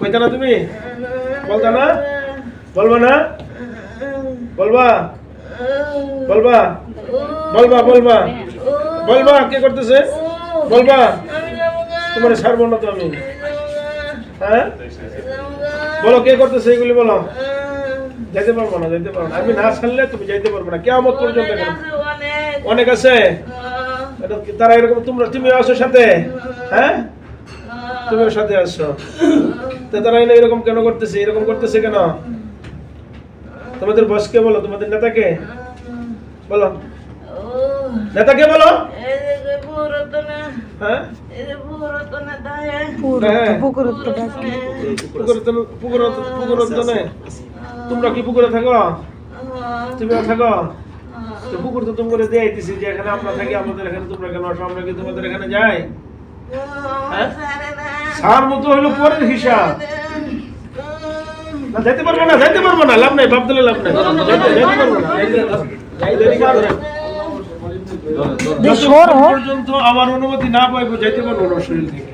কইতা না তুমি? বলতা না বলবা না? বলবা? বলবা? বলবা বলবা? বলবা, কে করতেছে? বলবা? তোমার ছাড়বো না তো আমি। হ্যাঁ? বলো, কে করতেছে এগুলি বলো। যাইতে পারব না, যাইতে পারব না। আমি না ছাড়লে তুমি যাইতে পারব না। কেমন পর্যন্ত অনেক আছে। তারা এরকম তোমরা তুমি আসো সাথে। হ্যাঁ? তুমিও সাথে আসছো তো তারা এরকম কেন করতেছে? এরকম করতেছে কেন? তোমাদের বসকে বলো, তোমাদের নেতাকে? বলো। নেতাকে বলো। হ্যাঁ? হ্যাঁ। তোমরা কি পুকুরে থাকো? থাকো? পুকুর তো তুমি করে দিয়ে দিছি যে এখানে আমরা থাকি, আমাদের এখানে তোমরা কেন আসো? আমরা কি তোমাদের এখানে যাই? সার মতো হলো পরের হিসাব। না যাইতে পারব না যাইতে পারব না লাভ নাই বাপ দিলে লাভ নাই। যাইতে পারব না। যতক্ষণ পর্যন্ত আমার অনুমতি না পাইবো যাইতে পারব না শরীর থেকে।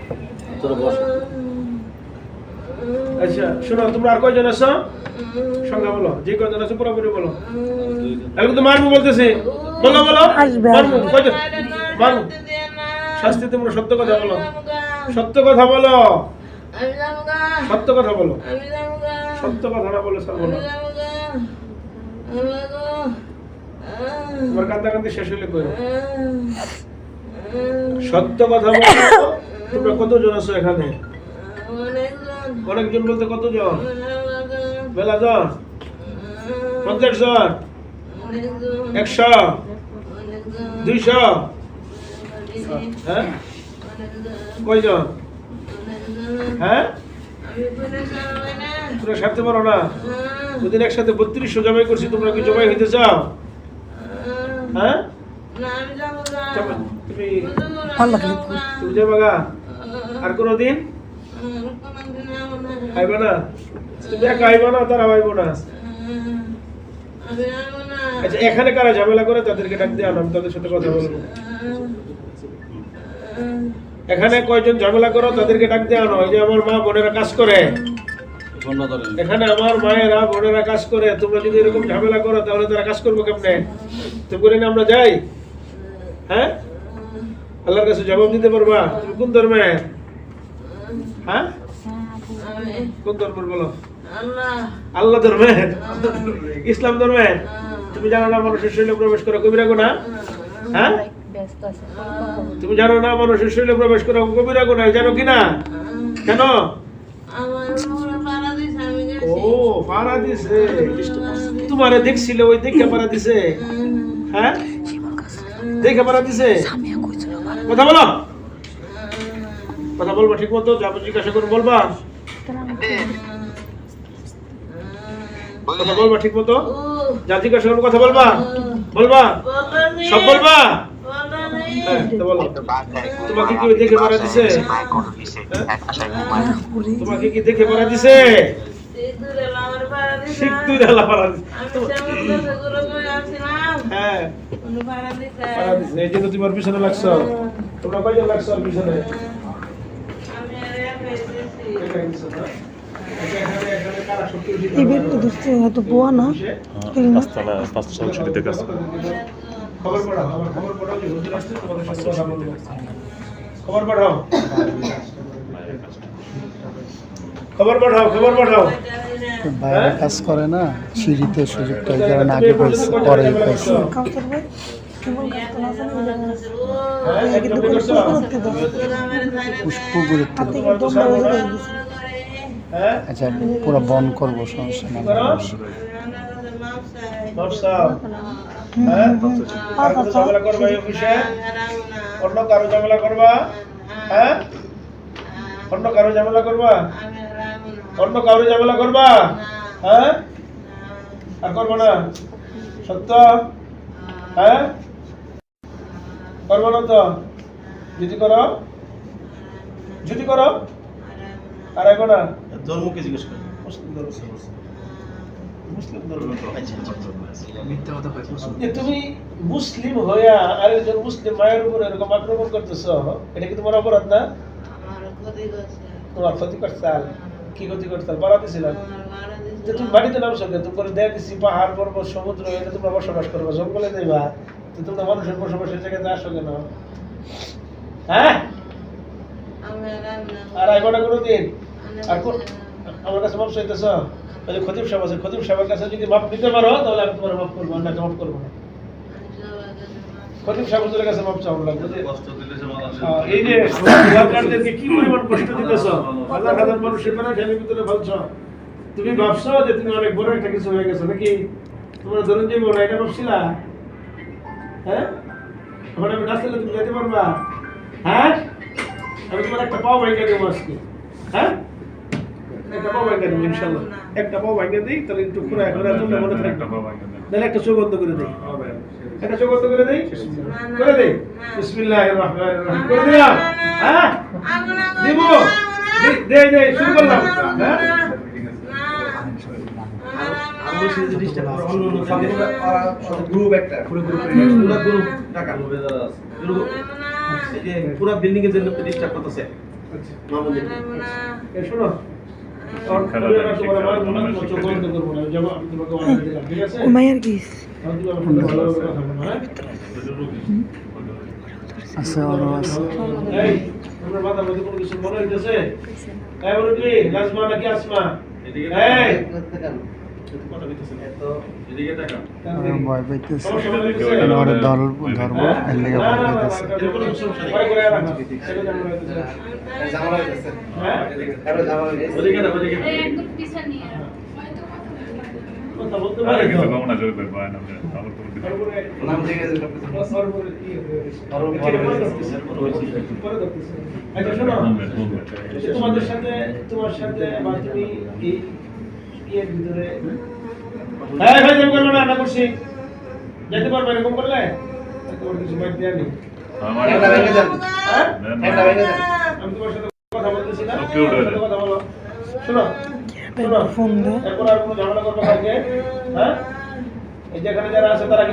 আচ্ছা শোনো তোমরা আর কয়জন আছো? সংখ্যা বলো যে কয়জন আছো পুরোপুরি বলো। এখন তো মারবো বলতেছি। বলো বলো। মারবো কয়জন? মারবো শাস্তি তোমরা সত্য কথা বলো। সত্য কথা বলো। সত্য কথা বলো। সত্য কথা না। বলে স্যার বলো তোমার কান্দা কান্দি শেষ হইলে কই সত্য কথা বলো। তোমরা কতজন আছো এখানে? অনেকজন। বলতে কতজন? বেলা জন? পঞ্চাশ জন? একশো? দুইশো? হ্যাঁ? কয়জন? হ্যাঁ? তোমরা সারতে পারো না। দুদিন একসাথে বত্রিশশো জমাই করছি তোমরা কি জমাই হইতে চাও? হ্যাঁ? তুমি যাবা আর কোনো দিন আইবা না? তুমি একা আইবা না তারা আইব না। আচ্ছা এখানে কারা ঝামেলা করে তাদেরকে ডাক দিয়ে আনো আমি তাদের সাথে কথা বলব। এখানে কয়জন ঝামেলা করো তাদেরকে ডাক দিয়ে আনো। যে আমার মা বোনেরা কাজ করে। এখানে আমার মায়েরা বোনেরা কাজ করে। তোমরা যদি এরকম ঝামেলা করো তাহলে তারা কাজ করব কেমনে? তো করে না আমরা যাই? হ্যাঁ? আল্লাহর কাছে জবাব দিতে পারবা? তুমি কোন ধর্মে হ্যাঁ? কোন ধর্মের বলো? আল্লাহ। ধর্মে? ইসলাম ধর্মে? তুমি জানো না মানুষের শরীরে প্রবেশ করা কবিরা গুণা? হ্যাঁ? তুমি জানো না মানুষের শরীরে প্রবেশ করা কবিরা গুণা? জানো কি না? কেন? ও পাড়া দিছে তোমারে দেখছিল ওই দেখে পাড়া দিছে হ্যাঁ? দেখে পাড়া দিছে কথা বলো। কথা বলবা ঠিক মতো যাব জিজ্ঞাসা করে বলবা। কথা বলবা ঠিক মতো? যা জিজ্ঞাসা করব কথা বলবা? বলবা? সব বলবা? হ্যাঁ তো তোমাকে কি দেখে মারা দিছে? তোমাকে কি দেখে মারা দিছে? সিদ্ধু ঢালা মারা দিছে। হ্যাঁ। তোমার পিছনে লাগছো। তোমরা কয়জন লাগছো পিছনে? কারা শত্রু ছিল? হয়তো বোয়া না পাঁচতলা পাঁচশো ছুটিতে কাজ করে। খবর আমার খবর পাঠাও যে হুজুর আসছে তোমাদের সাথে কথা বলব খবর পাঠাও খবর পাঠাও খবর পাঠাও বাইরে কাজ করে না সিঁড়িতে সুযোগটা এই আগে পাইছে পরে পাইছে করতে না হ্যাঁ, আগে করছ? করতে দাও। পুষ্প গুরুত্ব হাতে কি দমটা হয়ে গেছে হ্যাঁ আচ্ছা পুরো বন করব সমস্যা নেই। হ্যাঁ? ঝামেলা করবা এই অফিসে? অন্য কারও ঝামেলা করবা? হ্যাঁ? অন্য কারও ঝামেলা করবা? অন্য কারও ঝামেলা করবা? হ্যাঁ? আর করব না? সত্য? হ্যাঁ? করব না তো? যদি করো? যদি করো? আর এখন না। ধর্মকে জিজ্ঞেস করেন। মুসলিম ধর্ম মুসলিম ধর্ম মিথ্যা কথা হয় যে তুমি মুসলিম হইয়া আরেকজন মুসলিম মায়ের উপর এরকম আক্রমণ করতেছ এটা কি তোমার অপরাধ না? তোমার ক্ষতি করছাল কি ক্ষতি করছাল বলা দিছিলাম যে তুমি বাড়িতে নামছো কে তুমি করে দেয় দিছি পাহাড় পর্বত সমুদ্র এটা তোমরা বসবাস করবা জঙ্গলে যাইবা। তো তোমরা মানুষের বসবাসের জায়গাতে আসো কেন? হ্যাঁ? আর আইবা না কোনো দিন? আর আমার কাছে মাপ চাইতেছ ওই যে খতিব সাহেব আছে খতিব সাহেবের কাছে যদি মাপ নিতে পারো তাহলে আমি তোমার মাপ করব না মাপ করব না। খতিব সাহেব কাছে মাপ চাওয়া লাগবে। যে, কষ্ট দিলে সে মানুষ আহ, এই যে ওয়ার্কারদেরকে কি পরিমাণ কষ্ট দিতেছ? হাজার হাজার মানুষের পেনা ফ্যানের ভিতরে ফেলছ। তুমি ভাবছ যে তুমি অনেক বড় একটা কিছু হয়ে গেছো নাকি? তোমরা ধরুন যাইবো না এটা ভাবছিলা? হ্যাঁ? এখন আমি তুমি যেতে পারবা? হ্যাঁ? আমি তোমার একটা পাও ভাইকা দেবো আজকে। হ্যাঁ? একটা পাও ভাইকা দেবো ইনশাল্লাহ। একটা পাও ভাইকা দিই তাহলে একটু ঘুরে ঘুরে তোমরা মনে থাকবে। তাহলে একটা চোখ করে দিই। একটা চোখ করে দিই? করে দিই? বিসমিল্লাহির রহমানির রহিম। করে দিলাম? হ্যাঁ দিব? দে দে শুরু করলাম। হ্যাঁ? গ্রুপ একটা পুরো গ্রুপ পুরো গ্রুপ। টাকা এই যে পুরো বিল্ডিং এর জন্য ডিস্টার্ব করতেছে মামুনি শোনো। আছে ঘুমাইয়ার গিস আমি তোমাকে ভালোভাবে কথা বলবো হ্যাঁ আছে আরো আছে এই তোমার মাথার মধ্যে কোনো কিছু মনে হইতেছে এই মুরব্বি নাজমা নাকি আসমা এদিকে এই ভয় পাইতেছে। ওরে ধর্ম ধর্ম এর লেগে ভয় পাইতেছে। হ্যাঁ? ওদিকে না ওদিকে একদম পিছনে নিয়ে কথা বলতে আরে পারে কিছু তো? কামনা জোর করবে না আমার কোনো দিন তারপরে নাম থেকে তারপরে কি হয়েছে? আরও এটা পরে ধরতেছে, পরে ধরতেছে। আচ্ছা, শোনো। মুভমেন্ট মুভমেন্ট এই যে তোমাদের সাথে তোমার সাথে ভিতরে হ্যাঁ ভাই আমি করব না করছি। যেতে পারবে এরকম করলে? তোমার কিছু বাইক দেওয়া নেই আমার হ্যাঁ? না, আমি তোমার সাথে কথা বলতেছি না। কথা বলো। শোনো শোনো। ফোন দে এরপর আর কোনো ঝামেলা করব কালকে হ্যাঁ? এই যেখানে যারা আছে তারা কি